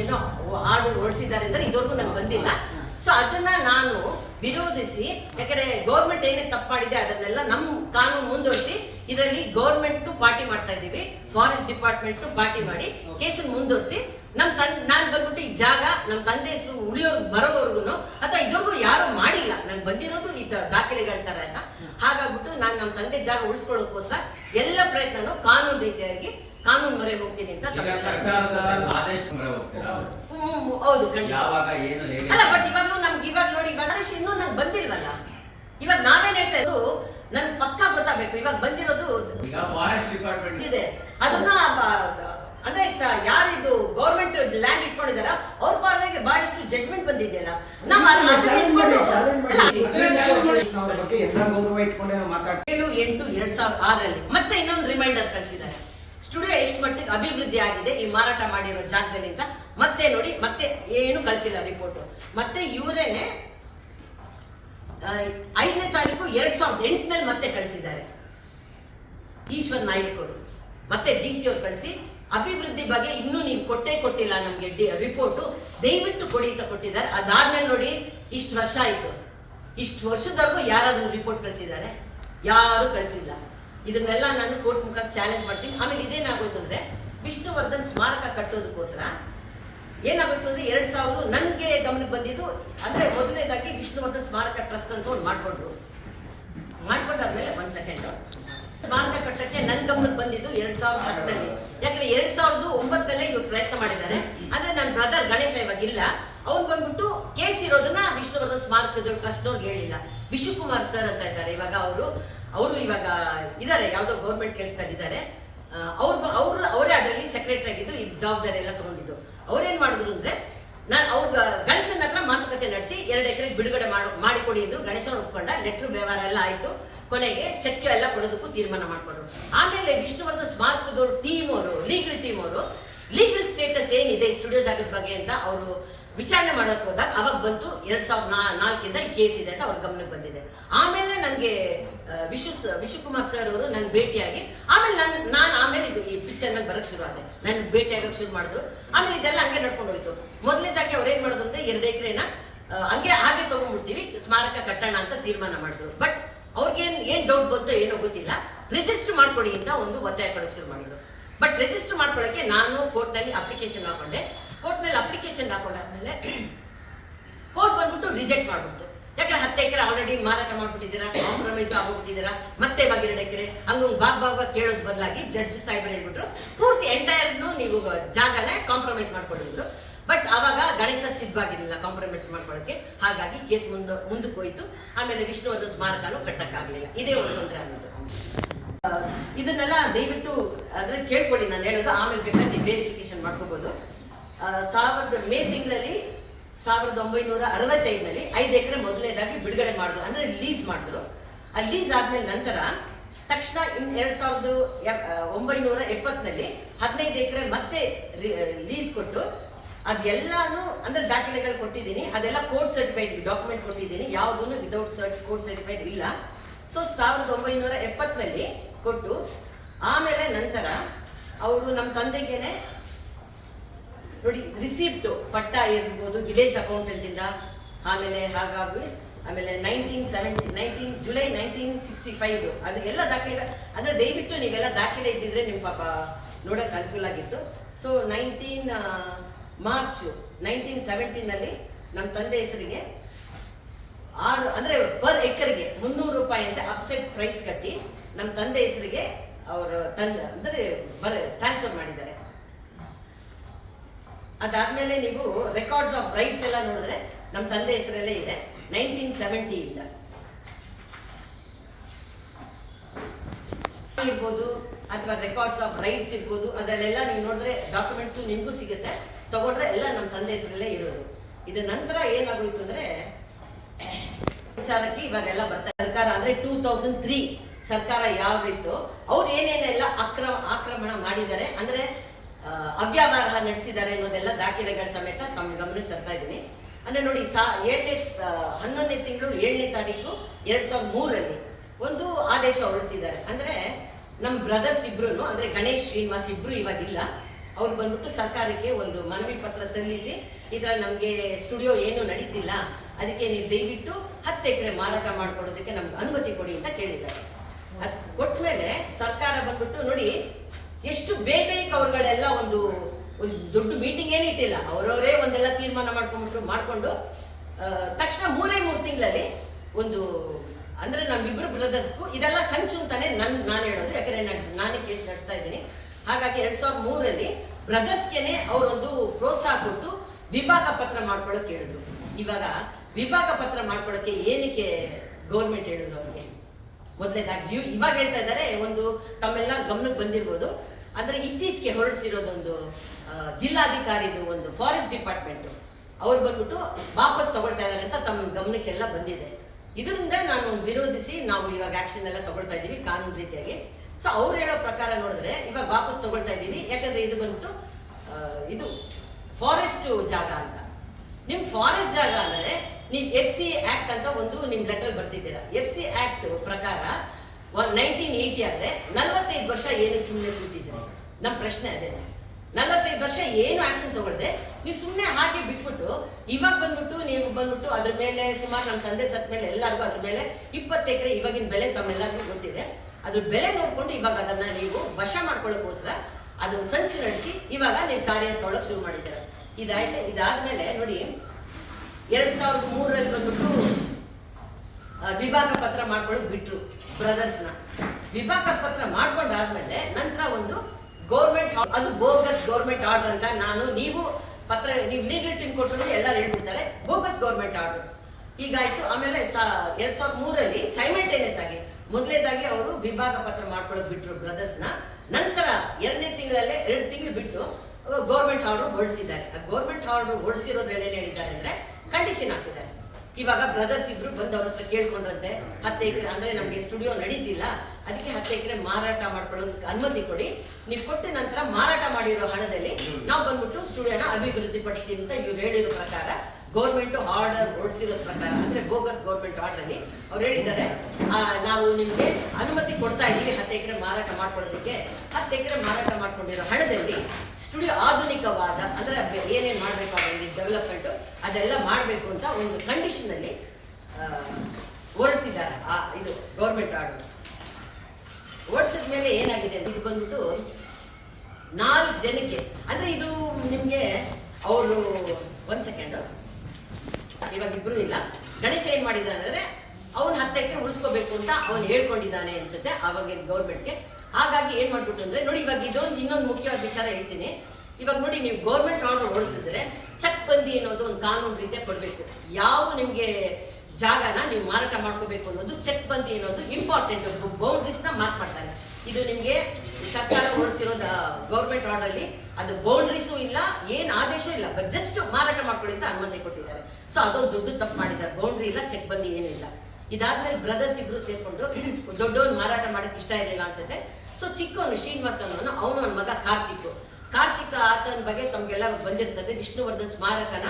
ಏನೋ ಹಾಡು ಓಡಿಸಿದ್ದಾರೆ ಅಂದ್ರೆ ಇದುವರೆಗೂ ನಂಗೆ ಬಂದಿಲ್ಲ. ಸೊ ಅದನ್ನ ನಾನು ವಿರೋಧಿಸಿ, ಯಾಕಂದ್ರೆ ಗೌರ್ಮೆಂಟ್ ಏನೇ ತಪ್ಪಾಡಿದೆ ಅದನ್ನೆಲ್ಲ ನಮ್ಮ ಕಾನೂನು ಮುಂದುವರಿಸಿ, ಇದರಲ್ಲಿ ಗೌರ್ಮೆಂಟ್ ಪಾರ್ಟಿ ಮಾಡ್ತಾ ಇದ್ದೀವಿ. ಫಾರೆಸ್ಟ್ ಡಿಪಾರ್ಟ್ಮೆಂಟ್ ಪಾರ್ಟಿ ಮಾಡಿ, ಕೇಸನ್ನು ಮುಂದುವರಿಸಿ ನಮ್ ತನ್ ನಾನ್ ಬಂದ್ಬಿಟ್ಟು ಈ ಜಾಗ, ನಮ್ಮ ತಂದೆ ಹೆಸರು ಉಳಿಯೋ ಬರೋವರೆಗೂ ಅಥವಾ ಇದುವರೆಗೂ ಯಾರು ಮಾಡಿಲ್ಲ ನನ್ಗೆ ಬಂದಿರೋದು ಈ ತರ ದಾಖಲೆಗಳ ತರ ಅಂತ. ಹಾಗಾಗ್ಬಿಟ್ಟು ನಾನು ನಮ್ಮ ತಂದೆ ಜಾಗ ಉಳಿಸ್ಕೊಳ್ಳೋದಕ್ಕೋಸ್ಕರ ಎಲ್ಲ ಪ್ರಯತ್ನನು ಕಾನೂನು ರೀತಿಯಾಗಿ ಕಾನೂನು ಮೊರೆ ಹೋಗ್ತೀನಿ ಅಂತ ಹೌದು ಯಾವಾಗ ಏನು ಹೇಗೆ ಅಲ್ಲ ಬಟ್ ಇವಾಗ್ಲೂ ನಮ್ಗೆ ಇವಾಗ ನೋಡಿ ಇವಾಗ ಆದೇಶ ಇನ್ನೂ ನಂಗೆ ಬಂದಿಲ್ವಲ್ಲ? ಇವಾಗ ನಾವೇನ್ ಹೇಳ್ತಾ ಇದ್ದು ನನ್ ಪಕ್ಕಾ ಗೊತ್ತಾಗಬೇಕು ಇವಾಗ ಬಂದಿರೋದು ಈಗ ಫಾರೆಸ್ಟ್ ಡಿಪಾರ್ಟ್ಮೆಂಟ್ ಇದೆ. ಅದನ್ನ ಅಂದ್ರೆ ಸ- ಯಾರಿದು ಗೌರ್ಮೆಂಟ್ ಲ್ಯಾಂಡ್ ಇಟ್ಕೊಂಡಿದಾರ ಅವ್ರ ಪರವಾಗಿ ಬಹಳಷ್ಟು ಜಜ್ಮೆಂಟ್ ಬಂದಿದೆಯಲ್ಲ. ಏಳು ಎಂಟು ಎರಡ್ ಸಾವಿರದ ಆರಲ್ಲಿ ಮತ್ತೆ ಇನ್ನೊಂದು ರಿಮೈಂಡರ್ ಕಳಿಸಿದ್ದಾರೆ. ಸ್ಟುಡಿಯೋ ಎಷ್ಟು ಮಟ್ಟಿಗೆ ಅಭಿವೃದ್ಧಿ ಆಗಿದೆ ಈ ಮಾರಾಟ ಮಾಡಿರೋ ಜಾಗದಲ್ಲಿ ಅಂತ ಮತ್ತೆ ನೋಡಿ, ಮತ್ತೆ ಏನು ಕಳಿಸಿಲ್ಲ ರಿಪೋರ್ಟ್ ಮತ್ತೆ ಇವರೇನೆ ಐದನೇ ತಾರೀಕು ಎರಡ್ ಸಾವಿರದ ಎಂಟನಲ್ಲಿ ಮತ್ತೆ ಕಳಿಸಿದ್ದಾರೆ. ಈಶ್ವರ್ ನಾಯಕ್ ಅವರು. ಮತ್ತೆ ಡಿ ಸಿ ಅವ್ರು ಕಳಿಸಿ, ಅಭಿವೃದ್ಧಿ ಬಗ್ಗೆ ಇನ್ನೂ ನೀವು ಕೊಟ್ಟೇ ಕೊಟ್ಟಿಲ್ಲ ನಮ್ಗೆ ರಿಪೋರ್ಟು ದಯವಿಟ್ಟು ಕೊಡಿ ಅಂತ ಕೊಟ್ಟಿದ್ದಾರೆ. ಅದಾದ್ಮೇಲೆ ನೋಡಿ, ಇಷ್ಟು ವರ್ಷ ಆಯ್ತು. ಇಷ್ಟು ವರ್ಷದವರೆಗೂ ಯಾರಾದರೂ ರಿಪೋರ್ಟ್ ಕಳಿಸಿದ್ದಾರೆ? ಯಾರು ಕಳಿಸಿಲ್ಲ. ಇದನ್ನೆಲ್ಲ ನಾನು ಕೋರ್ಟ್ ಮುಖ ಚಾಲೆಂಜ್ ಮಾಡ್ತೀನಿ. ಆಮೇಲೆ ಇದೇನಾಗೋಯ್ತು ಅಂದ್ರೆ ವಿಷ್ಣುವರ್ಧನ್ ಸ್ಮಾರಕ ಕಟ್ಟೋದಕ್ಕೋಸ್ಕರ ಏನಾಗುತ್ತೆ ಅಂದ್ರೆ ಎರಡ್ ಸಾವಿರದ ನನ್ಗೆ ಗಮನಕ್ಕೆ ಬಂದಿದ್ದು ಅಂದ್ರೆ ಮೊದಲನೇದಾಗಿ ವಿಷ್ಣುವರ್ಧನ್ ಸ್ಮಾರಕ ಟ್ರಸ್ಟ್ ಅಂತ ಒಂದು ಮಾಡ್ಕೊಂಡ್ರು. ಮಾಡ್ಕೊಂಡಾದ್ಮೇಲೆ ಒಂದ್ ಸೆಕೆಂಡ್ ಸ್ಮಾರಕ ಕಟ್ಟಕ್ಕೆ ನನ್ ಗಮನಕ್ಕೆ ಬಂದಿದ್ದು ಎರಡ್ ಸಾವಿರದ ಹತ್ತರಲ್ಲಿ. ಯಾಕಂದ್ರೆ ಎರಡ್ ಸಾವಿರದ ಒಂಬತ್ತಲ್ಲೇ ಇವ್ರು ಪ್ರಯತ್ನ ಮಾಡಿದ್ದಾರೆ. ಅಂದ್ರೆ ನನ್ನ ಬ್ರದರ್ ಗಣೇಶ ಇವಾಗ ಇಲ್ಲ. ಅವ್ರು ಬಂದ್ಬಿಟ್ಟು ಕೇಸ್ ಇರೋದನ್ನ ವಿಷ್ಣುವರ್ಧನ್ ಸ್ಮಾರಕದ ಟ್ರಸ್ಟ್ ಅವ್ರಿಗೆ ಹೇಳಿಲ್ಲ. ವಿಶ್ವಕುಮಾರ್ ಸರ್ ಅಂತ ಇದ್ದಾರೆ ಇವಾಗ ಅವರು. ಅವರು ಇವಾಗ ಇದ್ದಾರೆ ಯಾವುದೋ ಗೌರ್ಮೆಂಟ್ ಕೆಲಸದಾಗಿದ್ದಾರೆ ಅವ್ರು ಅವರು ಅವರೇ ಅದರಲ್ಲಿ ಸೆಕ್ರೆಟರಿ ಆಗಿದ್ದು, ಈ ಜವಾಬ್ದಾರಿ ಎಲ್ಲ ತಗೊಂಡಿದ್ದು. ಅವ್ರೇನ್ ಮಾಡಿದ್ರು ಅಂದ್ರೆ, ನಾನು ಅವ್ರ ಗಣೇಶನ ಹತ್ರ ಮಾತುಕತೆ ನಡೆಸಿ, ಎರಡು ಎಕರೆ ಬಿಡುಗಡೆ ಮಾಡಿ, ಮಾಡಿಕೊಡಿ ಅಂದ್ರು. ಗಣೇಶನ ಒಪ್ಕೊಂಡ ಲೆಟ್ರ್ ವ್ಯವಹಾರ ಎಲ್ಲ ಆಯ್ತು. ಕೊನೆಗೆ ಚೆಕ್ ಎಲ್ಲ ಕೊಡೋದಕ್ಕೂ ತೀರ್ಮಾನ ಮಾಡ್ಕೊಂಡ್ರು. ಆಮೇಲೆ ವಿಷ್ಣುವರ್ಧನ್ ಸ್ಮಾರಕದವ್ರು ಟೀಮ್ ಅವರು ಲೀಗಲ್ ಟೀಮ್ ಅವರು ಲೀಗಲ್ ಸ್ಟೇಟಸ್ ಏನಿದೆ ಸ್ಟುಡಿಯೋ ಜಾಗದ ಬಗ್ಗೆ ಅಂತ ಅವರು ವಿಚಾರಣೆ ಮಾಡೋಕೆ ಹೋದಾಗ ಅವಾಗ ಬಂತು ಎರಡು ಸಾವಿರದ ನಾ ನಾಲ್ಕಿಂದ ಈ ಕೇಸ್ ಇದೆ ಅಂತ ಅವ್ರ ಗಮನಕ್ಕೆ ಬಂದಿದೆ. ಆಮೇಲೆ ನನಗೆ ವಿಶ್ವ ವಿಶ್ವಕುಮಾರ್ ಸರ್ ಅವರು ನನ್ನ ಭೇಟಿಯಾಗಿ, ಆಮೇಲೆ ನನ್ನ ನಾನು ಆಮೇಲೆ ಈ ಪಿಕ್ಚರ್ನಲ್ಲಿ ಬರೋಕ್ಕೆ ಶುರು ಆದೆ ನನ್ನ ಭೇಟಿ ಆಗಕ್ಕೆ ಶುರು ಮಾಡಿದ್ರು. ಆಮೇಲೆ ಇದೆಲ್ಲ ಹಂಗೆ ನಡ್ಕೊಂಡು ಹೋಯ್ತು. ಮೊದಲನೇದಾಗಿ ಅವ್ರು ಏನು ಮಾಡೋದು ಅಂದರೆ ಎರಡು ಎಕರೆನ ಹಂಗೆ ಹಾಗೆ ತೊಗೊಂಡ್ಬಿಡ್ತೀವಿ, ಸ್ಮಾರಕ ಕಟ್ಟೋಣ ಅಂತ ತೀರ್ಮಾನ ಮಾಡಿದ್ರು. ಬಟ್ ಅವ್ರಿಗೇನು ಏನು ಡೌಟ್ ಬಂತು ಏನೋ ಗೊತ್ತಿಲ್ಲ. ರಿಜಿಸ್ಟರ್ ಮಾಡ್ಕೊಡಿ ಅಂತ ಒಂದು ಒತ್ತಾಯ ಕೊಡಕ್ಕೆ ಶುರು ಮಾಡಿದ್ರು. ಬಟ್ ರಿಜಿಸ್ಟರ್ ಮಾಡ್ಕೊಳ್ಳೋಕ್ಕೆ ನಾನು ಕೋರ್ಟ್ನಲ್ಲಿ ಅಪ್ಲಿಕೇಶನ್ ಹಾಕೊಂಡೆ. ಕೋರ್ಟ್ನಲ್ಲಿ ಅಪ್ಲಿಕೇಶನ್ ಹಾಕೊಂಡಾದ್ಮೇಲೆ ಕೋರ್ಟ್ ಬಂದ್ಬಿಟ್ಟು ರಿಜೆಕ್ಟ್ ಮಾಡ್ಬಿಡ್ತು. ಯಾಕಂದ್ರೆ ಹತ್ತು ಎಕರೆ ಆಲ್ರೆಡಿ ಮಾರಾಟ ಮಾಡ್ಬಿಟ್ಟಿದ್ದೀರಾ ಕಾಂಪ್ರಮೈಸ್ ಆಗೋಗ್ಬಿಟ್ಟಿದ್ದೀರಾ ಮತ್ತೆ ಬಾಗಿ ಎರಡು ಎಕರೆ. ಹಂಗೊಂದು ಭಾಗ ಭಾಗ ಕೇಳೋದ್ ಬದಲಾಗಿ ಜಡ್ಜ್ ಸಾಹೇಬರು ಹೇಳ್ಬಿಟ್ರು ಪೂರ್ತಿ ಎಂಟೈರ್ನು ನೀವು ಜಾಗನೇ ಕಾಂಪ್ರಮೈಸ್ ಮಾಡ್ಕೊಂಡಿದ್ರು. ಬಟ್ ಅವಾಗ ಗಣೇಶ ಸಿದ್ಧವಾಗಿರ್ಲಿಲ್ಲ ಕಾಂಪ್ರಮೈಸ್ ಮಾಡ್ಕೊಳ್ಳೋಕೆ ಹಾಗಾಗಿ ಕೇಸ್ ಮುಂದೆ ಮುಂದಕ್ಕೆ ಹೋಯ್ತು. ಆಮೇಲೆ ವಿಷ್ಣುವರ್ಧನ್ ಸ್ಮಾರಕನು ಕಟ್ಟಕ್ಕಾಗಲಿಲ್ಲ. ಇದೇ ಒಂದು ತೊಂದರೆ ಆ, ಇದನ್ನೆಲ್ಲ ದಯವಿಟ್ಟು ಅಂದ್ರೆ ಕೇಳ್ಕೊಳ್ಳಿ. ನಾನು ಹೇಳೋದು ಆಮೇಲೆ ಬೇಕಾದ್ರೆ ನೀವು ವೇರಿಫಿಕೇಶನ್ ಮಾಡ್ಕೋಬಹುದು ಸಾವಿರದ ಮೇ ತಿಂಗಳಲ್ಲಿ ಸಾವಿರದ ಒಂಬೈನೂರ ಅರವತ್ತೈದರಲ್ಲಿ ಐದು ಎಕರೆ ಮೊದಲನೇದಾಗಿ ಬಿಡುಗಡೆ ಮಾಡಿದ್ರು. ಅಂದ್ರೆ ಲೀಸ್ ಮಾಡಿದ್ರು. ಆ ಲೀಸ್ ಆದ್ಮೇಲೆ ನಂತರ ತಕ್ಷಣ ಇನ್ ಎರಡು ಸಾವಿರದ ಒಂಬೈನೂರ ಎಪ್ಪತ್ತನಲ್ಲಿ ಹದಿನೈದು ಎಕರೆ ಮತ್ತೆ ಲೀಸ್ ಕೊಟ್ಟು ಅದೆಲ್ಲಾನು ಅಂದ್ರೆ ದಾಖಲೆಗಳು ಕೊಟ್ಟಿದ್ದೀನಿ. ಅದೆಲ್ಲ ಕೋರ್ಟ್ ಸರ್ಟಿಫೈಡ್ ಡಾಕ್ಯುಮೆಂಟ್ ಕೊಟ್ಟಿದ್ದೀನಿ. ಯಾವುದೂ ವಿದೌಟ್ ಸರ್ಟ್ ಕೋರ್ಟ್ ಸರ್ಟಿಫೈಡ್ ಇಲ್ಲ. ಸೊ ಸಾವಿರದ ಒಂಬೈನೂರ ಎಪ್ಪತ್ತರಲ್ಲಿ ಕೊಟ್ಟು ಆಮೇಲೆ ನಂತರ ಅವರು ನಮ್ಮ ತಂದೆಗೇನೆ ನೋಡಿ ರಿಸಿಪ್ಟ್ ಪಟ್ಟ ಇರ್ಬೋದು ವಿಲೇಜ್ ಅಕೌಂಟ್ ಇಂದ ಆಮೇಲೆ ಹಾಗಾಗಿ ಆಮೇಲೆ nineteen seventy nineteen July nineteen sixty five ಅದು ಎಲ್ಲ ದಾಖಲೆ, ಅಂದರೆ ದಯವಿಟ್ಟು ನೀವೆಲ್ಲ ದಾಖಲೆ ಇದ್ದಿದ್ರೆ ನಿಮ್ಮ ಪಾಪ ನೋಡೋಕ್ಕೆ ಅನುಕೂಲ ಆಗಿತ್ತು. ಸೊ ನೈನ್ಟೀನ್ ಮಾರ್ಚ್ ನೈನ್ಟೀನ್ ಸೆವೆಂಟೀನಲ್ಲಿ ನಮ್ಮ ತಂದೆ ಹೆಸರಿಗೆ ಆರು, ಅಂದರೆ ಪರ್ ಎಕರ್ಗೆ ಮುನ್ನೂರು ರೂಪಾಯಿ ಅಂತ ಅಪ್ಸೆಟ್ ಪ್ರೈಸ್ ಕಟ್ಟಿ ನಮ್ಮ ತಂದೆ ಹೆಸರಿಗೆ ಅವರು ತಂದ, ಅಂದರೆ ಬರ ಟ್ರಾನ್ಸ್ಫರ್ ಮಾಡಿದ್ದಾರೆ. ಅದಾದ್ಮೇಲೆ ನೀವು ರೆಕಾರ್ಡ್ಸ್ ಆಫ್ ರೈಟ್ಸ್ ಎಲ್ಲ ನೋಡಿದ್ರೆ ನಮ್ಮ ತಂದೆ ಹೆಸರಲ್ಲೇ ಇದೆ. ನೈನ್ಟೀನ್ ಸೆವೆಂಟಿಯಿಂದ ಇರ್ಬೋದು, ಅಥವಾ ರೆಕಾರ್ಡ್ಸ್ ಆಫ್ ರೈಟ್ಸ್ ಇರ್ಬೋದು, ಅದರಲ್ಲೆಲ್ಲ ನೀವು ನೋಡಿದ್ರೆ ಡಾಕ್ಯುಮೆಂಟ್ಸ್ ನಿಮಗೂ ಸಿಗುತ್ತೆ. ತಗೊಂಡ್ರೆ ಎಲ್ಲ ನಮ್ಮ ತಂದೆ ಹೆಸರಲ್ಲೇ ಇರೋದು. ಇದು ನಂತರ ಏನಾಗೋಯ್ತು ಅಂದ್ರೆ, ವಿಚಾರಕ್ಕೆ ಇವಾಗೆಲ್ಲ ಬರ್ತಾ ಸರ್ಕಾರ ಅಂದ್ರೆ ಟೂ ತೌಸಂಡ್ ತ್ರೀ ಸರ್ಕಾರ ಯಾವ್ದಿತ್ತು, ಅವ್ರು ಏನೇನೆಲ್ಲ ಅಕ್ರಮ ಆಕ್ರಮಣ ಮಾಡಿದ್ದಾರೆ, ಅಂದ್ರೆ ಅವ್ಯವಹಾರ ನಡೆಸಿದ್ದಾರೆ ಅನ್ನೋದೆಲ್ಲ ದಾಖಲೆಗಳ ಸಮೇತ ತಮ್ಮ ಗಮನಕ್ಕೆ ತರ್ತಾ ಇದ್ದೀನಿ. ಅಂದ್ರೆ ನೋಡಿ ಸಾ ಏಳನೇ ಹನ್ನೊಂದನೇ ತಿಂಗಳು ಏಳನೇ ತಾರೀಕು ಎರಡ್ ಸಾವಿರದ ಮೂರಲ್ಲಿ ಒಂದು ಆದೇಶ ಹೊರಡಿಸಿದ್ದಾರೆ. ಅಂದ್ರೆ ನಮ್ಮ ಬ್ರದರ್ಸ್ ಇಬ್ರು ಅಂದ್ರೆ ಗಣೇಶ್ ಶ್ರೀನಿವಾಸ್ ಇಬ್ರು ಇವಾಗಿಲ್ಲ ಅವ್ರು ಬಂದ್ಬಿಟ್ಟು ಸರ್ಕಾರಕ್ಕೆ ಒಂದು ಮನವಿ ಪತ್ರ ಸಲ್ಲಿಸಿ ಇದರ ನಮಗೆ ಸ್ಟುಡಿಯೋ ಏನು ನಡೀತಿಲ್ಲ, ಅದಕ್ಕೆ ನೀವು ದಯವಿಟ್ಟು ಹತ್ತು ಎಕರೆ ಮಾರಾಟ ಮಾಡಿಕೊಡೋದಕ್ಕೆ ನಮ್ಗೆ ಅನುಮತಿ ಕೊಡಿ ಅಂತ ಕೇಳಿದ್ದಾರೆ. ಅದು ಕೊಟ್ಟ ಮೇಲೆ ಸರ್ಕಾರ ಬಂದ್ಬಿಟ್ಟು ನೋಡಿ ಎಷ್ಟು ಬೇಗ ಅವ್ರುಗಳೆಲ್ಲ ಒಂದು ಒಂದು ದೊಡ್ಡ ಮೀಟಿಂಗ್ ಏನು ಇಟ್ಟಿಲ್ಲ. ಅವರವರೇ ಒಂದೆಲ್ಲ ತೀರ್ಮಾನ ಮಾಡ್ಕೊಂಡ್ಬಿಟ್ರು ಮಾಡಿಕೊಂಡು ತಕ್ಷಣ ಮೂರೇ ಮೂರು ತಿಂಗಳಲ್ಲಿ ಒಂದು, ಅಂದ್ರೆ ನಮ್ಮಿಬ್ರು ಬ್ರದರ್ಸ್ಗೂ ಇದೆಲ್ಲ ಸಂಚು ಅಂತಾನೆ ನನ್, ನಾನು ಹೇಳೋದು. ಯಾಕಂದ್ರೆ ನಾನು ಕೇಸ್ ನಡೆಸ್ತಾ ಇದ್ದೀನಿ. ಹಾಗಾಗಿ ಎರಡ್ ಸಾವಿರದ ಮೂರಲ್ಲಿ ಬ್ರದರ್ಸ್ಗೆನೆ ಅವರೊಂದು ಪ್ರೋತ್ಸಾಹ ಕೊಟ್ಟು ವಿಭಾಗ ಪತ್ರ ಮಾಡ್ಕೊಳ್ಳೋಕೆ ಹೇಳಿದ್ರು. ಇವಾಗ ವಿಭಾಗ ಪತ್ರ ಮಾಡ್ಕೊಳಕ್ಕೆ ಏನಕ್ಕೆ ಗೌರ್ಮೆಂಟ್ ಹೇಳಿದ್ರು ಅವ್ರಿಗೆ ಮೊದಲನೇದಾಗಿ ಇವಾಗ ಹೇಳ್ತಾ ಇದ್ದಾರೆ ಒಂದು ತಮ್ಮೆಲ್ಲ ಗಮನಕ್ಕೆ ಬಂದಿರ್ಬೋದು. ಅಂದ್ರೆ ಇತ್ತೀಚೆಗೆ ಹೊರಡಿಸಿರೋದೊಂದು ಜಿಲ್ಲಾಧಿಕಾರಿದು ಒಂದು ಫಾರೆಸ್ಟ್ ಡಿಪಾರ್ಟ್ಮೆಂಟ್ ಅವ್ರು ಬಂದ್ಬಿಟ್ಟು ವಾಪಸ್ ತಗೊಳ್ತಾ ಇದ್ದಾರೆ ಅಂತ ತಮ್ಮ ಗಮನಕ್ಕೆಲ್ಲ ಬಂದಿದೆ. ಇದರಿಂದ ನಾನು ವಿರೋಧಿಸಿ ನಾವು ಇವಾಗ ಆಕ್ಷನ್ ಎಲ್ಲ ತಗೊಳ್ತಾ ಇದ್ದೀವಿ ಕಾನೂನು ರೀತಿಯಾಗಿ. ಸೊ ಅವ್ರು ಹೇಳೋ ಪ್ರಕಾರ ನೋಡಿದ್ರೆ ಇವಾಗ ವಾಪಸ್ ತಗೊಳ್ತಾ ಇದ್ದೀವಿ. ಯಾಕಂದ್ರೆ ಇದು ಬಂದ್ಬಿಟ್ಟು ಇದು ಫಾರೆಸ್ಟ್ ಜಾಗ ಅಂತ. ನಿಮ್ ಫಾರೆಸ್ಟ್ ಜಾಗ ಅಂದ್ರೆ ನೀವು ಎಫ್ ಸಿ ಆಕ್ಟ್ ಅಂತ ಒಂದು ನಿಮ್ ಲೆಟರ್ ಬರ್ತಿದ್ದೀರಾ. ಎಫ್ ಸಿ ಆಕ್ಟ್ ಪ್ರಕಾರ ನೈನ್ಟೀನ್ ಏಯ್ಟಿ ಆದ್ರೆ ನಲವತ್ತೈದು ವರ್ಷ ಏನು ಸುಮ್ಮನೆ ಕೂತಿದ್ದೆ ನಮ್ಮ ಪ್ರಶ್ನೆ ಅದೇ. ನಲವತ್ತೈದು ವರ್ಷ ಏನು ಆಕ್ಷನ್ ತಗೊಳ್ದೆ? ನೀವು ಸುಮ್ಮನೆ ಹಾಗೆ ಬಿಟ್ಬಿಟ್ಟು, ಇವಾಗ ಬಂದ್ಬಿಟ್ಟು, ನೀವು ಬಂದ್ಬಿಟ್ಟು ಅದ್ರ ಮೇಲೆ ಸುಮಾರು ನಮ್ಮ ತಂದೆ ಸತ್ ಮೇಲೆ ಎಲ್ಲರಿಗೂ ಅದ್ರ ಮೇಲೆ ಇಪ್ಪತ್ತು ಎಕರೆ ಇವಾಗಿನ ಬೆಲೆ ತಮ್ಮೆಲ್ಲರಿಗೂ ಗೊತ್ತಿದೆ. ಅದ್ರ ಬೆಲೆ ನೋಡ್ಕೊಂಡು ಇವಾಗ ಅದನ್ನ ನೀವು ವಶ ಮಾಡ್ಕೊಳ್ಳೋಕ್ಕೋಸ್ಕರ ಅದು ಸಂಚು ನಡೆಸಿ ಇವಾಗ ನೀವು ಕಾರ್ಯ ತೊಳಕ್ ಶುರು ಮಾಡಿದ್ದೀರ. ಇದಾಯ್ತು, ಇದಾದ್ಮೇಲೆ ನೋಡಿ, ಎರಡು ಸಾವಿರದ ಮೂರರಲ್ಲಿ ಬಂದ್ಬಿಟ್ಟು ವಿಭಾಗ ಪತ್ರ ಮಾಡ್ಕೊಳ್ಳೋದು ಬಿಟ್ರು ಬ್ರದರ್ಸ್ನ ವಿಭಾಗ ಪತ್ರ ಮಾಡ್ಕೊಂಡಾದ್ಮೇಲೆ ನಂತರ ಒಂದು ಗೌರ್ಮೆಂಟ್ ಅದು ಬೋಗಸ್ ಗೌರ್ಮೆಂಟ್ ಆರ್ಡರ್ ಅಂತ ನಾನು, ನೀವು ಪತ್ರ, ನೀವು ಲೀಗಲ್ ಟೀಮ್ ಕೊಟ್ಟರು ಎಲ್ಲರೂ ಹೇಳ್ಬಿಡ್ತಾರೆ ಬೋಗಸ್ ಗೌರ್ಮೆಂಟ್ ಆರ್ಡರ್ ಹೀಗಾಯ್ತು, ಆಮೇಲೆ ಎರಡ್ ಸಾವಿರದ ಮೂರಲ್ಲಿ ಸೈಮಲ್ಟೇನಿಯಸ್ ಆಗಿ ಮೊದಲೇದಾಗಿ ಅವರು ವಿಭಾಗ ಪತ್ರ ಮಾಡ್ಕೊಳ್ಳೋದು ಬಿಟ್ರು ಬ್ರದರ್ಸ್ನ ನಂತರ ಎರಡನೇ ತಿಂಗಳಲ್ಲೇ, ಎರಡು ತಿಂಗಳು ಬಿಟ್ಟು ಗೌರ್ಮೆಂಟ್ ಆರ್ಡರ್ ಹೊರಡಿಸಿದ್ದಾರೆ ಆ ಗೌರ್ಮೆಂಟ್ ಆರ್ಡರ್ ಹೊರಡಿಸಿರೋದ್ರಲ್ಲಿ ಏನ್ ಹೇಳಿದ್ದಾರೆ ಅಂದ್ರೆ ಕಂಡೀಷನ್ ಹಾಕಿದ್ದಾರೆ. ಇವಾಗ ಬ್ರದರ್ಸ್ ಇಬ್ರು ಬಂದು ಅವ್ರ ಹತ್ರ ಕೇಳ್ಕೊಂಡ್ರಂತೆ, ಹತ್ತು ಎಕರೆ ಅಂದ್ರೆ ನಮ್ಗೆ ಸ್ಟುಡಿಯೋ ನಡೀತಿಲ್ಲ, ಅದಕ್ಕೆ ಹತ್ತು ಎಕರೆ ಮಾರಾಟ ಮಾಡ್ಕೊಳ್ಳೋದಕ್ಕೆ ಅನುಮತಿ ಕೊಡಿ. ನೀವು ಕೊಟ್ಟ ನಂತರ ಮಾರಾಟ ಮಾಡಿರೋ ಹಣದಲ್ಲಿ ನಾವು ಬಂದ್ಬಿಟ್ಟು ಸ್ಟುಡಿಯೋನ ಅಭಿವೃದ್ಧಿ ಪಡಿಸ್ತೀವಿ ಅಂತ ಇವ್ರು ಹೇಳಿರೋ ಪ್ರಕಾರ ಗೌರ್ಮೆಂಟ್ ಆರ್ಡರ್ ಹೊರಡಿಸಿರೋ ಪ್ರಕಾರ, ಅಂದ್ರೆ ಬೋಗಸ್ ಗೌರ್ಮೆಂಟ್ ಆರ್ಡರ್ ಅಲ್ಲಿ ಅವ್ರು ಹೇಳಿದ್ದಾರೆ. ನಾವು ನಿಮ್ಗೆ ಅನುಮತಿ ಕೊಡ್ತಾ ಇದ್ದೀವಿ ಹತ್ತು ಎಕರೆ ಮಾರಾಟ ಮಾಡ್ಕೊಳ್ಳೋದಕ್ಕೆ. ಹತ್ತು ಎಕರೆ ಮಾರಾಟ ಮಾಡ್ಕೊಂಡಿರೋ ಹಣದಲ್ಲಿ ಸ್ಟುಡಿಯೋ ಆಧುನಿಕವಾದ ಅಂದ್ರೆ ಏನೇನು ಮಾಡಬೇಕು ಮಾಡ್ಬೇಕಾಗಿದೆ ಡೆವಲಪ್ಮೆಂಟ್ ಅದೆಲ್ಲ ಮಾಡಬೇಕು ಅಂತ ಒಂದು ಕಂಡೀಷನ್ ಅಲ್ಲಿ ಆ, ಇದು ಗೌರ್ಮೆಂಟ್ ಆರ್ಡರ್ ಓಡಿಸಿದ ಮೇಲೆ ಏನಾಗಿದೆ ಇದು ಬಂದ್ಬಿಟ್ಟು ನಾಲ್ಕು ಜನಕ್ಕೆ ಅಂದ್ರೆ ಇದು ನಿಮಗೆ ಅವರು ಒನ್ ಸೆಕೆಂಡ್ ಇವಾಗ ಇಬ್ರು ಇಲ್ಲ. ಗಣೇಶ ಏನು ಮಾಡಿದ್ದಾರೆ ಅಂದ್ರೆ ಅವನ್ ಹತ್ತಕ್ಕೆ ಉಳಿಸ್ಕೋಬೇಕು ಅಂತ ಅವನು ಹೇಳ್ಕೊಂಡಿದ್ದಾನೆ ಅನ್ಸುತ್ತೆ. ಅವಾಗ ಗೌರ್ಮೆಂಟ್ಗೆ ಹಾಗಾಗಿ ಏನ್ ಮಾಡ್ಬಿಟ್ಟು ಅಂದ್ರೆ, ನೋಡಿ ಇವಾಗ ಇದೊಂದು ಇನ್ನೊಂದು ಮುಖ್ಯವಾದ ವಿಚಾರ ಹೇಳ್ತೀನಿ. ಇವಾಗ ನೋಡಿ ನೀವು ಗೌರ್ಮೆಂಟ್ ಆರ್ಡರ್ ಹೊಡಿಸಿದ್ರೆ ಚೆಕ್ ಬಂದಿ ಅನ್ನೋದು ಒಂದು ಕಾನೂನು ರೀತಿಯ ಕೊಡ್ಬೇಕು. ಯಾವ ನಿಮ್ಗೆ ಜಾಗನ ನೀವು ಮಾರಾಟ ಮಾಡ್ಕೋಬೇಕು ಅನ್ನೋದು ಚೆಕ್ ಬಂದಿ ಅನ್ನೋದು ಇಂಪಾರ್ಟೆಂಟ್ ಬೌಂಡ್ರೀಸ್ನ ಮಾರ್ಕ್ ಮಾಡ್ತಾರೆ. ಇದು ನಿಮ್ಗೆ ಸರ್ಕಾರ ಹೊರಡಿಸಿರೋದ ಗೌರ್ಮೆಂಟ್ ಆರ್ಡರ್ ಅಲ್ಲಿ, ಅದು ಬೌಂಡ್ರೀಸು ಇಲ್ಲ, ಏನ್ ಆದೇಶ ಇಲ್ಲ. ಬಟ್ ಜಸ್ಟ್ ಮಾರಾಟ ಮಾಡ್ಕೊಳ್ಳಿ ಅಂತ ಅನುಮತಿ ಕೊಟ್ಟಿದ್ದಾರೆ. ಸೊ ಅದೊಂದು ದೊಡ್ಡ ತಪ್ಪು ಮಾಡಿದ್ದಾರೆ. ಬೌಂಡ್ರಿ ಇಲ್ಲ ಚೆಕ್ ಬಂದಿ ಏನಿಲ್ಲ. ಇದಾದ್ಮೇಲೆ ಬ್ರದರ್ಸ್ ಇಬ್ರು ಸೇರ್ಕೊಂಡು ದೊಡ್ಡವನ್ ಮಾರಾಟ ಮಾಡಕ್ ಇಷ್ಟ ಇರಲಿಲ್ಲ ಅನ್ಸುತ್ತೆ. ಸೊ ಚಿಕ್ಕವನು ಅನ್ನೋನು ಅವನು ಅವನ ಮಗ ಕಾರ್ತಿಕ್. ಕಾರ್ತಿಕ್ ಆತನ ಬಗ್ಗೆ ತಮ್ಗೆಲ್ಲ ಬಂದಿರ್ತದೆ ವಿಷ್ಣುವರ್ಧನ್ ಸ್ಮಾರಕನ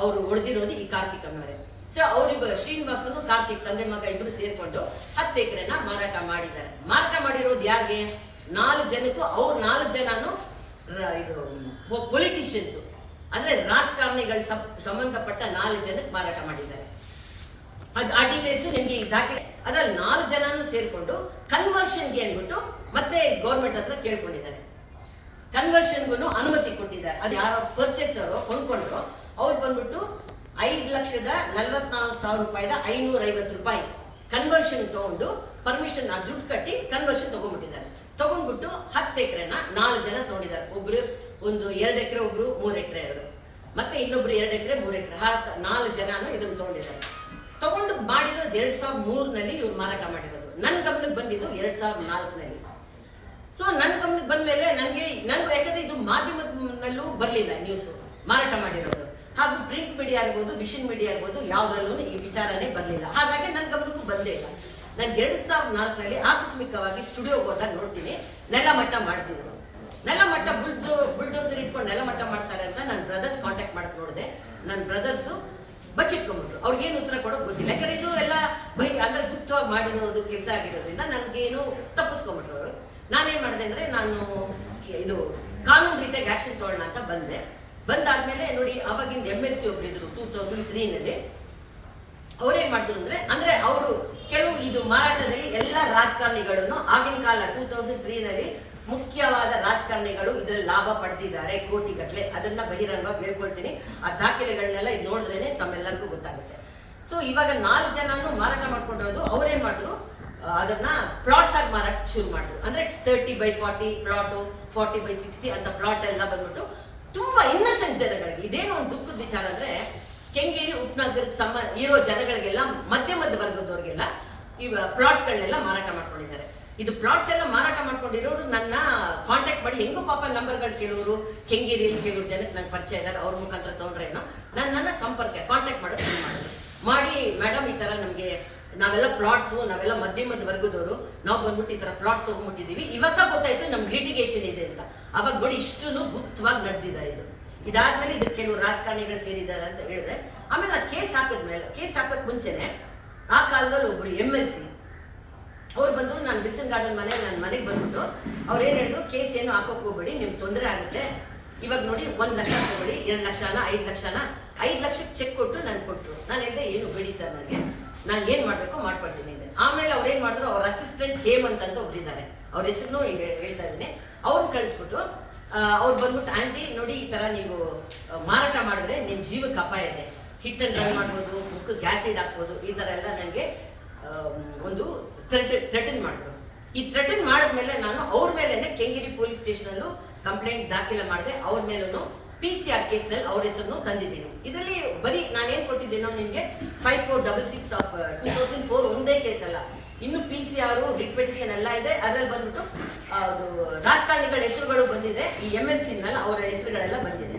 ಅವರು ಹೊಡೆದಿರೋದು ಈ ಕಾರ್ತಿಕ ಮೇಲೆ ಸೊ ಅವ್ರಿಬ್ಬರು ಶ್ರೀನಿವಾಸನು ಕಾರ್ತಿಕ್ ತಂದೆ ಮಗ ಇಬ್ರು ಸೇರ್ಕೊಂಡು ಹತ್ತು ಎಕರೆನ ಮಾರಾಟ ಮಾಡಿದ್ದಾರೆ. ಮಾರಾಟ ಮಾಡಿರೋದು ಯಾರಿಗೆ? ನಾಲ್ಕು ಜನಕ್ಕೂ, ಅವ್ರ ನಾಲ್ಕು ಜನನು ಇದು ಪೊಲಿಟಿಷಿಯನ್ಸ್ ಅಂದ್ರೆ ರಾಜಕಾರಣಿಗಳ ಸಂಬಂಧಪಟ್ಟ ನಾಲ್ಕು ಜನಕ್ಕೆ ಮಾರಾಟ ಮಾಡಿದ್ದಾರೆ. ಅದು ಆ ಡೀಟೇಲ್ಸ್ ನಿಮ್ಗೆ ದಾಖಲೆ ಅದ್ರಲ್ಲಿ ನಾಲ್ಕು ಜನನು ಸೇರಿಕೊಂಡು ಕನ್ವರ್ಷನ್ಗೆ ಅಂದ್ಬಿಟ್ಟು ಮತ್ತೆ ಗೌರ್ಮೆಂಟ್ ಹತ್ರ ಕೇಳ್ಕೊಂಡಿದ್ದಾರೆ. ಕನ್ವರ್ಷನ್ಗೂ ಅನುಮತಿ ಕೊಟ್ಟಿದ್ದಾರೆ. ಅದು ಯಾರೋ ಪರ್ಚೇಸರು ಕೊಂಡ್ಕೊಂಡ್ರು. ಅವ್ರು ಬಂದ್ಬಿಟ್ಟು ಐದು ಲಕ್ಷದ ನಲ್ವತ್ನಾಲ್ಕು ಸಾವಿರ ರೂಪಾಯಿದ ಐನೂರ ಐವತ್ತು ರೂಪಾಯಿ ಕನ್ವರ್ಷನ್ ತಗೊಂಡು ಪರ್ಮಿಷನ್ ದುಡ್ಡು ಕಟ್ಟಿ ಕನ್ವರ್ಷನ್ ತಗೊಂಡ್ಬಿಟ್ಟಿದ್ದಾರೆ. ತಗೊಂಡ್ಬಿಟ್ಟು ಹತ್ತು ಎಕರೆನ ನಾಲ್ಕು ಜನ ತಗೊಂಡಿದ್ದಾರೆ. ಒಬ್ರು ಒಂದು ಎರಡು ಎಕರೆ, ಒಬ್ರು ಮೂರು ಎಕರೆ ಎರಡು. ಮತ್ತೆ ಇನ್ನೊಬ್ರು ಎರಡು ಎಕರೆ, ಮೂರು ಎಕರೆ. ನಾಲ್ಕು ಜನನು ಇದನ್ನ ತಗೊಂಡಿದ್ದಾರೆ. ತಗೊಂಡು ಮಾಡಿರೋದು ಎರಡ್ ಸಾವಿರದ ಮೂರ್ನಲ್ಲಿ ಇವ್ರು ಮಾರಾಟ ಮಾಡಿರೋದು. ನನ್ನ ಗಮನಕ್ಕೆ ಬಂದಿದ್ದು ಎರಡ್ ಸಾವಿರದ ನಾಲ್ಕನಲ್ಲಿ ಸೊ ನನ್ನ ಗಮನಕ್ಕೆ ಬಂದ್ಮೇಲೆ ನನಗೆ ನನ್ಗೆ ಯಾಕಂದ್ರೆ ಇದು ಮಾಧ್ಯಮದಲ್ಲೂ ಬರಲಿಲ್ಲ ನ್ಯೂಸ್ ಮಾರಾಟ ಮಾಡಿರೋದು. ಹಾಗೂ ಪ್ರಿಂಟ್ ಮೀಡಿಯಾ ಇರ್ಬೋದು ವಿಷನ್ ಮೀಡಿಯಾ ಇರ್ಬೋದು ಯಾವ್ದ್ರಲ್ಲೂ ಈ ವಿಚಾರನೇ ಬರಲಿಲ್ಲ. ಹಾಗಾಗಿ ನನ್ನ ಗಮನಕ್ಕೂ ಬಂದೇ ಇಲ್ಲ. ನಾನು ಎರಡು ಸಾವಿರದ ನಾಲ್ಕರಲ್ಲಿ ಆಕಸ್ಮಿಕವಾಗಿ ಸ್ಟುಡಿಯೋಗೆ ಹೋದಾಗ ನೋಡ್ತೀನಿ ನೆಲ ಮಟ್ಟ ಮಾಡ್ತಿದ್ರು. ನೆಲ ಮಟ್ಟ ಬುಲ್ಡೋ ಬುಲ್ಡೋಸರ್ ಇಟ್ಕೊಂಡು ನೆಲ ಮಟ್ಟ ಮಾಡ್ತಾರೆ ಅಂತ ನನ್ನ ಬ್ರದರ್ಸ್ ಕಾಂಟ್ಯಾಕ್ಟ್ ಮಾಡಕ್ ನೋಡಿದೆ. ನನ್ನ ಬ್ರದರ್ಸು ಬಚ್ಚಿಟ್ಕೊಂಡ್ಬಿಟ್ರು. ಅವ್ರಿಗೇನು ಉತ್ತರ ಕೊಡೋಕೆ ಗೊತ್ತಿಲ್ಲ. ಯಾಕಂದ್ರೆ ಇದು ಎಲ್ಲ ಬೈ ಅಂದ್ರೆ ಗುಪ್ತವಾಗಿ ಮಾಡಿರೋದು, ಕೆಲಸ ಆಗಿರೋದ್ರಿಂದ ನನಗೇನು ತಪ್ಪಿಸ್ಕೊಂಡ್ಬಿಟ್ರು ಅವರು. ನಾನೇನ್ ಮಾಡಿದೆ ಅಂದ್ರೆ ನಾನು ಇದು ಕಾನೂನು ರೀತಿಯಾಗಿ ಆಕ್ಷನ್ ತಗೊಳ್ಳೋಣ ಅಂತ ಬಂದೆ. ಬಂದಾದ್ಮೇಲೆ ನೋಡಿ, ಅವಾಗಿಂದ ಎಂ ಎಲ್ ಸಿ ಒಬ್ಬರಿದ್ರು ಟೂ ತೌಸಂಡ್ ತ್ರೀನಲ್ಲಿ ಅವ್ರೇನ್ ಮಾಡಿದ್ರು ಅಂದ್ರೆ ಅಂದ್ರೆ ಅವರು ಕೆಲವು ಇದು ಮಾರಾಟದಲ್ಲಿ ಎಲ್ಲ ರಾಜಕಾರಣಿಗಳನ್ನು ಆಗಿನ ಕಾಲ ಟೂ ತೌಸಂಡ್ ತ್ರೀನಲ್ಲಿ ಮುಖ್ಯವಾದ ರಾಜಕಾರಣಿಗಳು ಇದರಲ್ಲಿ ಲಾಭ ಪಡೆದಿದ್ದಾರೆ ಕೋಟಿಗಟ್ಟಲೆ ಅದನ್ನ ಬಹಿರಂಗವಾಗಿ ಹೇಳ್ಕೊಳ್ತೀನಿ. ಆ ದಾಖಲೆಗಳನ್ನೆಲ್ಲ ಇದು ನೋಡಿದ್ರೇನೆ ತಮ್ಮೆಲ್ಲರಿಗೂ ಗೊತ್ತಾಗುತ್ತೆ. ಸೊ ಇವಾಗ ನಾಲ್ಕು ಜನನು ಮಾರಾಟ ಮಾಡ್ಕೊಂಡಿರೋದು, ಅವ್ರೇನ್ ಮಾಡಿದ್ರು? ಅದನ್ನ ಪ್ಲಾಟ್ಸ್ ಆಗಿ ಮಾರಾಟ ಶುರು ಮಾಡಿದ್ರು. ಅಂದ್ರೆ thirty by forty plot forty by sixty ಅಂತ ಪ್ಲಾಟ್ ಎಲ್ಲ ಬಂದ್ಬಿಟ್ಟು ತುಂಬಾ ಇನ್ನಸೆಂಟ್ ಜನಗಳಿಗೆ, ಇದೇನು ಒಂದು ದುಃಖದ ವಿಚಾರ ಅಂದ್ರೆ ಕೆಂಗೇರಿ, ಉಪನಗರಕ್ಕೆ ಸಂಬಂಧ ಇರೋ ಜನಗಳಿಗೆಲ್ಲ ಮಧ್ಯಮದ ವರ್ಗದವ್ರಿಗೆಲ್ಲ ಈ ಪ್ಲಾಟ್ಸ್ಗಳನ್ನೆಲ್ಲ ಮಾರಾಟ ಮಾಡ್ಕೊಂಡಿದ್ದಾರೆ. ಇದು ಪ್ಲಾಟ್ಸ್ ಎಲ್ಲ ಮಾರಾಟ ಮಾಡ್ಕೊಂಡಿರೋರು ನನ್ನ ಕಾಂಟ್ಯಾಕ್ಟ್ ಮಾಡಿ ಹೆಂಗೋ ಪಾಪ ನಂಬರ್ಗಳು ಹೆಂಗಿರಿ? ಅಂತ ಕೇಳೋರು ಜನಕ್ಕೆ ನಂಗೆ ಪರಿಚಯ ಇದ್ದಾರೆ ಅವ್ರ ಮುಖಾಂತರ ತೊಗೊಂಡ್ರೇನೋ ನಾನು ನನ್ನ ಸಂಪರ್ಕ ಕಾಂಟ್ಯಾಕ್ಟ್ ಮಾಡೋದು ಶುರು ಮಾಡಿ ಮೇಡಮ್ ಈ ತರ ನಮಗೆ ನಾವೆಲ್ಲ ಪ್ಲಾಟ್ಸು ನಾವೆಲ್ಲ ಮಧ್ಯಮದ ವರ್ಗದವರು ನಾವು ಬಂದ್ಬಿಟ್ಟು ಈ ತರ ಪ್ಲಾಟ್ಸ್ ಹೋಗ್ಬಿಟ್ಟಿದ್ದೀವಿ ಇವಾಗ ಗೊತ್ತಾಯ್ತು ನಮ್ಗೆ ಲಿಟಿಗೇಷನ್ ಇದೆ ಅಂತ. ಅವಾಗ ನೋಡಿ ಇಷ್ಟು ಗುಪ್ತವಾಗಿ ನಡೆದಿದೆ ಇದು. ಇದಾದ್ಮೇಲೆ ಇದಕ್ಕೆ ಕೆಲವು ರಾಜಕಾರಣಿಗಳು ಸೇರಿದ್ದಾರೆ ಅಂತ ಹೇಳಿದ್ರೆ, ಆಮೇಲೆ ಕೇಸ್ ಹಾಕಿದ್ಮೇಲೆ ಕೇಸ್ ಹಾಕಕ್ ಮುಂಚೆನೆ ಆ ಕಾಲದಲ್ಲಿ ಒಬ್ರು ಎಂ ಎಲ್ ಸಿ ಅವ್ರು ಬಂದು ನಾನು ಬಿಲ್ಸನ್ ಗಾರ್ಡನ್ ಮನೆ ನನ್ನ ಮನೆಗೆ ಬಂದ್ಬಿಟ್ಟು ಅವ್ರು ಏನು ಹೇಳಿದ್ರು, ಕೇಸ್ ಏನು ಹಾಕೋಕೆ ಹೋಗ್ಬೇಡಿ ನಿಮ್ಗೆ ತೊಂದರೆ ಆಗುತ್ತೆ. ಇವಾಗ ನೋಡಿ ಒಂದು ಲಕ್ಷ ತಗೊಳ್ಳಿ ಎರಡು ಲಕ್ಷನ, ಐದು ಲಕ್ಷನ. ಐದು ಲಕ್ಷಕ್ಕೆ ಚೆಕ್ ಕೊಟ್ಟು ನಾನು ಕೊಟ್ಟರು ನಾನು ಹೇಳಿದೆ, ಏನು ಬೇಡಿ ಸರ್ ನನಗೆ ನಾನು ಏನು ಮಾಡಬೇಕು ಮಾಡ್ಕೊಡ್ತೀನಿ ಇದೆ. ಆಮೇಲೆ ಅವ್ರು ಏನು ಮಾಡಿದ್ರು, ಅವ್ರ ಅಸಿಸ್ಟೆಂಟ್ ಹೇಮ್ ಅಂತ ಒಬ್ಬರಿದ್ದಾರೆ ಅವ್ರ ಹೆಸರು ಹೇಳ್ತಾ ಇದ್ದೀನಿ. ಅವ್ರು ಕಳಿಸ್ಬಿಟ್ಟು ಅವ್ರು ಬಂದ್ಬಿಟ್ಟು, ಆಂಟಿ, ನೋಡಿ ಈ ಥರ ನೀವು ಮಾರಾಟ ಮಾಡಿದ್ರೆ ನಿಮ್ಮ ಜೀವಕ್ಕೆ ಅಪಾಯ ಇದೆ. ಹಿಟ್ ಅಂಡ್ ರನ್ ಮಾಡ್ಬೋದು, ಮುಖಕ್ಕೆ ಗ್ಯಾಸಿಡ್ ಹಾಕ್ಬೋದು, ಈ ಥರ ಎಲ್ಲ ನನಗೆ ಒಂದು ಥ್ರೆಟನ್ ಮಾಡಿದ್ರು. ಈ ಥ್ರೆಟನ್ ಮಾಡಿದ್ಮೇಲೆ ನಾನು ಅವ್ರ ಮೇಲೆನೆ ಕೆಂಗಿರಿ ಪೊಲೀಸ್ ಸ್ಟೇಷನ್ ಅಲ್ಲೂ ಕಂಪ್ಲೇಂಟ್ ದಾಖಲೆ ಮಾಡಿದೆ, ಅವ್ರ ಮೇಲೂ ಪಿ ಸಿ ಆರ್ ಕೇಸ್ನಲ್ಲಿ ಅವ್ರ ಹೆಸರನ್ನು ತಂದಿದ್ದೀನಿ. ಇದರಲ್ಲಿ ಬರೀ ನಾನೇನ್ ಕೊಟ್ಟಿದ್ದೀನೋ ನಿಮಗೆ five four double six of two thousand four ಒಂದೇ ಕೇಸ್ ಅಲ್ಲ. ಇನ್ನು P C R writ petition ಎಲ್ಲ ಇದೆ. ಅದ್ರಲ್ಲಿ ಬಂದ್ಬಿಟ್ಟು ರಾಜಕಾರಣಿಗಳ ಹೆಸರುಗಳು ಬಂದಿದೆ. ಈ ಎಂ ಎಲ್ ಸಿ ಮೇಲೆ ಅವರ ಹೆಸರುಗಳೆಲ್ಲ ಬಂದಿದೆ.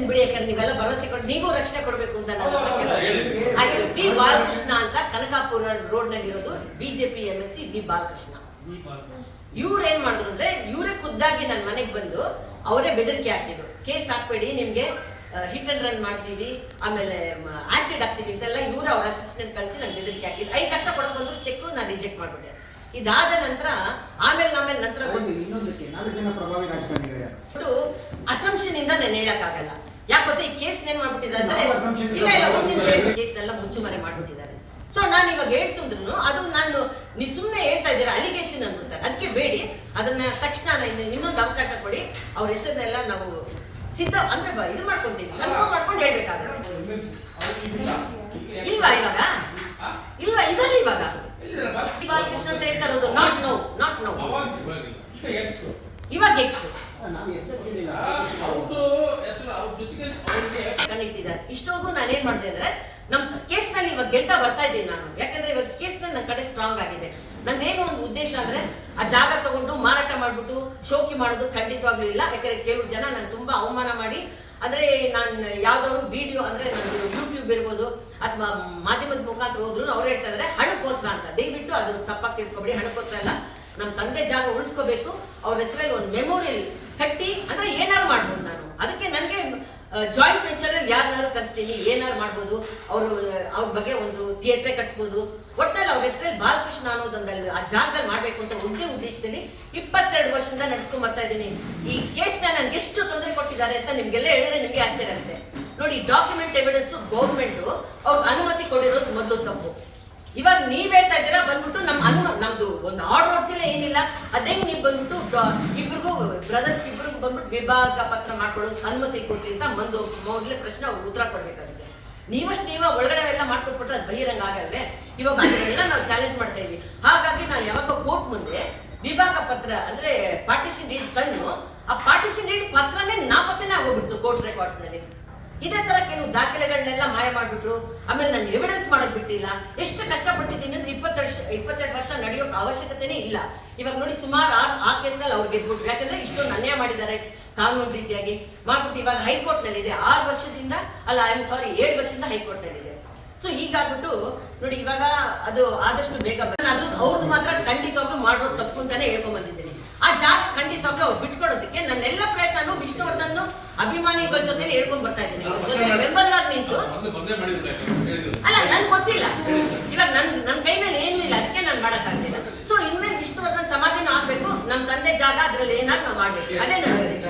ಹೇಳ್ತೀನಿ ಬಿಡಿ ಯಾಕಂದ್ರೆ ನೀವೆಲ್ಲ ಭರವಸೆ ಕೊಟ್ಟು ನೀವು ರಕ್ಷಣೆ ಕೊಡಬೇಕು ಅಂತ. ಆಯ್ತು ಬಿ ಬಾಲಕೃಷ್ಣ ಅಂತ ಕನಕಾಪುರ ರೋಡ್ನಲ್ಲಿ ಇರೋದು BJP M L C B Balakrishna. ಇವ್ರು ಏನ್ ಮಾಡಿದ್ರು ಅಂದ್ರೆ ಇವರೇ ಖುದ್ದಾಗಿ ನನ್ನ ಮನೆಗೆ ಬಂದು ಅವರೇ ಬೆದರಿಕೆ ಹಾಕಿದ್ರು. ಕೇಸ್ ಹಾಕ್ಬೇಡಿ ನಿಮ್ಗೆ ಹಿಟ್ ಅಂಡ್ ರನ್ ಮಾಡ್ತೀವಿ ಆಮೇಲೆ ಆಸಿಡ್ ಹಾಕ್ತೀವಿ ಅಂತೆಲ್ಲ ಇವ್ರ ಅವ್ರ ಅಸಿಸ್ಟೆಂಟ್ ಕಳಿಸಿ ನಂಗೆ ಬೆದರಿಕೆ ಹಾಕಿದ್ರು. ಐದು ಲಕ್ಷ ಕೊಡಕ್ ಬಂದ್ರು ಚೆಕ್ ನಾನು ರಿಜೆಕ್ಟ್ ಮಾಡ್ಬಿಟ್ಟೆ. ಇದಾದ ನಂತರ ಆಮೇಲೆ ಆಮೇಲೆ ನಂತರ ಅಸಂಶನಿಂದ ಇನ್ನೊಂದಕ್ಕೆ ನಾಲ್ಕು ಜನ ಪ್ರಭಾವಿ ರಾಜಕಾರಣಿಗಳು ಇಂದ ನಾನು ಹೇಳಕ್ಕಾಗಲ್ಲ. ಯಾಕೆ ಗೊತ್ತಾ ಈ ಕೇಸ್ ಏನ್ ಮಾಡ್ಬಿಟ್ಟಿದ್ದಾರೆ ಕೇಸ್ನೆಲ್ಲ ಇಲ್ಲ ಇಲ್ಲ ಇಲ್ಲ. ಒಂದ್ ನಿಮಿಷ ಕೇಸ್ ಎಲ್ಲ ಮುಚ್ಚುಮರೆ ಮಾಡ್ಬಿಟ್ಟಿದ್ದಾರೆ. ಸೊ ನಾನು ಇವಾಗ ಹೇಳ್ತಿದ್ರು ಅದು ನಾನು ನೀವು ಸುಮ್ಮನೆ ಹೇಳ್ತಾ ಇದ್ದೀರಾ ಅಲಿಗೇಷನ್ ಅನ್ಬಿಡ್ತಾರೆ ಅದಕ್ಕೆ ಬೇಡಿ. ಅದನ್ನ ತಕ್ಷಣ ನಿಮ್ಮೊಂದು ಅವಕಾಶ ಕೊಡಿ. ಅವ್ರ ಹೆಸರನ್ನೆಲ್ಲ ನಾವು ಸಿದ್ಧ ಅಂದ್ರೆ ಇದು ಮಾಡ್ಕೊಂತೀವಿ. ಕನ್ಫರ್ಮ್ ಮಾಡ್ಕೊಂಡು ಹೇಳ್ಬೇಕಾಗುತ್ತೆ ಇಲ್ವಾ ಇವಾಗ? ಇಲ್ವಾ? ಇದಾರೆ ಇವಾಗ? ಇವಾಗ ಕೃಷ್ಣ ಅಂತ ಹೇಳ್ತಾ ಇರೋದು ನಾಟ್ ನೋ ನಾಟ್ ನೋ ಇವಾಗ ಎಕ್ಸ್ ಕಣ್ಣಿಟ್ಟಿದ್ದಾರೆ. ಇಷ್ಟೊಂದು ನಾನು ಏನ್ ಮಾಡಿದೆ ಅಂದ್ರೆ, ನಮ್ ಕೇಸ್ನಲ್ಲಿ ಇವಾಗ ಗೆಲ್ತಾ ಬರ್ತಾ ಇದ್ದೀನಿ ನಾನು. ಯಾಕಂದ್ರೆ ಇವಾಗ ಕೇಸ್ನಲ್ಲಿ ನನ್ನ ಕಡೆ ಸ್ಟ್ರಾಂಗ್ ಆಗಿದೆ. ನಂದೇನು ಒಂದು ಉದ್ದೇಶ ಅಂದ್ರೆ, ಆ ಜಾಗ ತಗೊಂಡು ಮಾರಾಟ ಮಾಡ್ಬಿಟ್ಟು ಶೋಕಿ ಮಾಡೋದು ಖಂಡಿತವಾಗ್ಲೂ ಇಲ್ಲ. ಯಾಕಂದ್ರೆ ಕೆಲವು ಜನ ನಾನು ತುಂಬಾ ಅವಮಾನ ಮಾಡಿ ಅಂದ್ರೆ ನಾನು ಯಾವ್ದಾದ್ರು ವಿಡಿಯೋ ಅಂದ್ರೆ ನಾನು ಯೂಟ್ಯೂಬ್ ಇರ್ಬೋದು, ಅಥವಾ ಮಾಧ್ಯಮದ ಮುಖಾಂತರ ಹೋದ್ರು ಅವ್ರು ಹೇಳ್ತಾ ಹಣಕ್ಕೋಸ್ಕರ ಅಂತ. ದಯವಿಟ್ಟು ಅದು ತಪ್ಪಾಗಿ ತಿಳ್ಕೊಬೇಡಿ, ಹಣಕ್ಕೋಸ್ಕರ ಅಲ್ಲ. ನಮ್ಮ ತಂದೆ ಜಾಗ ಉಳಿಸ್ಕೋಬೇಕು. ಅವ್ರ ಹೆಸರಲ್ಲಿ ಒಂದು ಮೆಮೋರಿಯಲ್ ಕಟ್ಟಿ ಅಂದ್ರೆ ಏನಾದ್ರು ಮಾಡ್ಬೋದು ನಾನು. ಅದಕ್ಕೆ ನನಗೆ ಜಾಯಿಂಟ್ ವೆಂಚರ್ ಅಲ್ಲಿ ಯಾರನ್ನಾರು ಕರೆಸ್ತೀನಿ, ಏನಾದ್ರು ಮಾಡ್ಬೋದು, ಅವರು, ಅವ್ರ ಬಗ್ಗೆ ಒಂದು ಥಿಯೇಟ್ರೇ ಕಟ್ಸ್ಬೋದು. ಒಟ್ಟಲ್ಲಿ ಅವ್ರ ಹೆಸರಲ್ಲಿ ಬಾಲಕೃಷ್ಣ ಅನ್ನೋದೊಂದಲ್ಲಿ, ಆ ಜಾಗದಲ್ಲಿ ಮಾಡ್ಬೇಕು ಅಂತ ಒಂದೇ ಉದ್ದೇಶದಲ್ಲಿ ಇಪ್ಪತ್ತೆರಡು ವರ್ಷದಿಂದ ನಡ್ಸ್ಕೊಂಡ್ ಬರ್ತಾ ಇದ್ದೀನಿ. ಈ ಕೇಸ್ನ ನನ್ಗೆ ಎಷ್ಟು ತೊಂದರೆ ಕೊಟ್ಟಿದ್ದಾರೆ ಅಂತ ನಿಮ್ಗೆಲ್ಲ ಹೇಳಿದ್ರೆ ನಿಮ್ಗೆ ಆಶ್ಚರ್ಯ ಆಗುತ್ತೆ. ನೋಡಿ ಡಾಕ್ಯುಮೆಂಟ್ ಎವಿಡೆನ್ಸ್ ಗೌರ್ಮೆಂಟ್ ಅವ್ರಿಗೆ ಅನುಮತಿ ಕೊಡಿರೋದು ಮೊದಲು ತಪ್ಪು. ಇವಾಗ ನೀವ್ ಹೇಳ್ತಾ ಇದ್ದೀರಾ, ಬಂದ್ಬಿಟ್ಟು ನಮ್ಮ ಅನು ನಮ್ದು ಒಂದು ಆರ್ಡರ್ ಓಡಿಸಿಲ್ಲ ಏನಿಲ್ಲ. ಅದೇ ನೀವ್ ಬಂದ್ಬಿಟ್ಟು ಇಬ್ರಿಗೂ ಬ್ರದರ್ಸ್ ಇಬ್ರಿಗೂ ಬಂದ್ಬಿಟ್ಟು ವಿಭಾಗ ಪತ್ರ ಮಾಡ್ಕೊಳ್ಳೋದು ಅನುಮತಿ ಕೊಟ್ರಿ ಅಂತ ಒಂದು ಮೊದಲೇ ಪ್ರಶ್ನೆ ಉತ್ತರ ಕೊಡ್ಬೇಕಾಗಿದೆ. ನೀವಷ್ಟು ನೀವ ಒಳಗಡೆ ಎಲ್ಲ ಮಾಡ್ಕೊಟ್ಬಿಟ್ರೆ ಅದು ಬಹಿರಂಗ ಆಗಲ್ವೇ? ಇವಾಗ ಅದನ್ನೆಲ್ಲ ನಾವು ಚಾಲೆಂಜ್ ಮಾಡ್ತಾ ಇದ್ವಿ. ಹಾಗಾಗಿ ನಾನು ಯಾವಾಗ ಕೋರ್ಟ್ ಮುಂದೆ ವಿಭಾಗ ಪತ್ರ, ಅಂದ್ರೆ ಪಾರ್ಟಿಷನ್ ಡೀಡ್ ತಂದು, ಆ ಪಾರ್ಟಿಷನ್ ಪತ್ರನೇ ನಾಪತ್ತೆನೇ ಆಗೋಗ್ಬಿಡ್ತು ಕೋರ್ಟ್ ರೆಕಾರ್ಡ್ಸ್ನಲ್ಲಿ. ಇದೇ ತರ ಕೆಲವು ದಾಖಲೆಗಳನ್ನೆಲ್ಲ ಮಾಯ ಮಾಡ್ಬಿಟ್ರು. ಆಮೇಲೆ ನಾನು ಎವಿಡೆನ್ಸ್ ಮಾಡಕ್ ಬಿಟ್ಟಿಲ್ಲ. ಎಷ್ಟು ಕಷ್ಟಪಟ್ಟಿದ್ದೀನಿ ಅಂದ್ರೆ ಇಪ್ಪತ್ತೆರಡು ವರ್ಷ ಇಪ್ಪತ್ತೆರಡು ವರ್ಷ ನಡೆಯೋಕೆ ಅವಶ್ಯಕತೆನೇ ಇಲ್ಲ. ಇವಾಗ ನೋಡಿ ಸುಮಾರು ಆ ಆ ಕೇಸ್ನಲ್ಲಿ ಅವ್ರು ಗೆದ್ಬಿಟ್ರು. ಯಾಕಂದ್ರೆ ಇಷ್ಟೊಂದು ಅನ್ಯಾಯ ಮಾಡಿದ್ದಾರೆ ಕಾನೂನು ರೀತಿಯಾಗಿ. ಮಾಡ್ಬಿಟ್ಟು ಇವಾಗ ಹೈಕೋರ್ಟ್ನಲ್ಲಿ ಇದೆ ಆರು ವರ್ಷದಿಂದ, ಅಲ್ಲ ಐ ಆಮ್ ಸಾರಿ ಏಳು ವರ್ಷದಿಂದ ಹೈಕೋರ್ಟ್ ನಲ್ಲಿದೆ ಸೊ ಹೀಗಾಗ್ಬಿಟ್ಟು ನೋಡಿ ಇವಾಗ ಅದು ಆದಷ್ಟು ಬೇಗ ಬ- ನಾನು ಅದ್ರ ಅವ್ರದ್ದು ಮಾತ್ರ ಖಂಡಿತವಾಗ್ಲೂ ಮಾಡೋದು ತಪ್ಪು ಅಂತಾನೆ ಹೇಳ್ಕೊಂಡ್ ಬಂದಿದ್ದೀನಿ. ಆ ಜಾಗ ಖಂಡಿತವಾಗ್ಲೂ ಅವ್ರು ಬಿಟ್ಕೊಡೋದಕ್ಕೆ ನನ್ನೆಲ್ಲ ಪ್ರಯತ್ನನು ವಿಷ್ಣುವರ್ಧನ್ ಅಭಿಮಾನಿಗಳ ಜೊತೆ ಹೇಳ್ಕೊಂಡ್ ಬರ್ತಾ ಇದ್ದೀನಿ. ಬೆಂಬಲ ಜೊತೆ ಬೆಂಬಲ ನಿಂತು. ಅಲ್ಲ ನನ್ ಗೊತ್ತಿಲ್ಲ. ಇವಾಗ ನನ್ ನನ್ ಕೈನಲ್ಲಿ ಏನೂ ಇಲ್ಲ. ಅದಕ್ಕೆ ನಾನು ಮಾಡಕ್ಕಾಗ್ತಿಲ್ಲ. ಸೊ ಇನ್ಮೇಲೆ ವಿಷ್ಣುವರ್ಧನ್ ಸಮಾಧಾನ ಆಗ್ಬೇಕು. ನಮ್ ತಂದೆ ಜಾಗ ಅದ್ರಲ್ಲಿ ಏನಾದ್ರು ನಾವು ಮಾಡ್ಬೇಕು. ಅದೇ ಉದ್ದೇಶ.